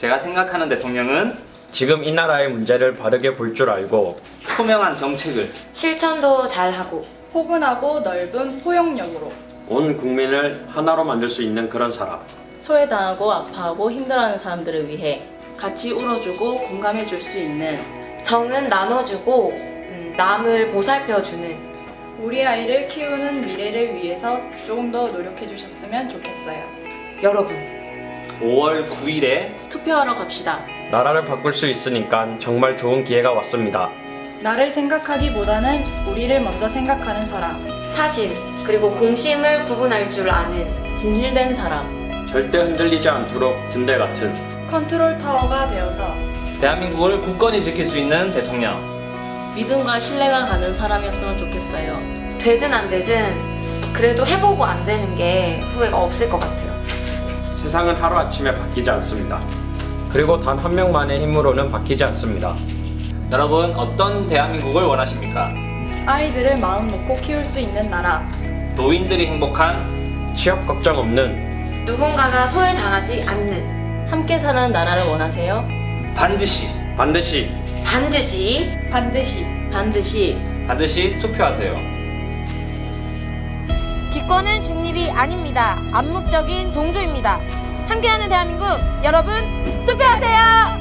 제가 생각하는 대통령은 지금 이 나라의 문제를 바르게 볼 줄 알고 투명한 정책을 실천도 잘하고 포근하고 넓은 포용력으로 온 국민을 하나로 만들 수 있는 그런 사람. 소외당하고 아파하고 힘들어하는 사람들을 위해 같이 울어주고 공감해 줄 수 있는 정은 나눠주고 음, 남을 보살펴주는 우리 아이를 키우는 미래를 위해서 조금 더 노력해 주셨으면 좋겠어요. 여러분 5월 9일에 투표하러 갑시다. 나라를 바꿀 수 있으니까 정말 좋은 기회가 왔습니다. 나를 생각하기보다는 우리를 먼저 생각하는 사람. 사실 그리고 공심을 구분할 줄 아는 진실된 사람. 절대 흔들리지 않도록 등대 같은 컨트롤 타워가 되어서 대한민국을 굳건히 지킬 수 있는 대통령. 믿음과 신뢰가 가는 사람이었으면 좋겠어요. 되든 안 되든 그래도 해보고 안 되는 게 후회가 없을 것 같아요. 세상은 하루아침에 바뀌지 않습니다. 그리고 단 한 명만의 힘으로는 바뀌지 않습니다. 여러분 어떤 대한민국을 원하십니까? 아이들을 마음 놓고 키울 수 있는 나라. 노인들이 행복한 취업 걱정 없는 누군가가 소외당하지 않는 함께 사는 나라를 원하세요? 반드시 반드시 반드시 반드시 반드시 반드시 투표하세요. 기권은 중립이 아닙니다. 암묵적인 동조입니다. 함께하는 대한민국 여러분 투표하세요.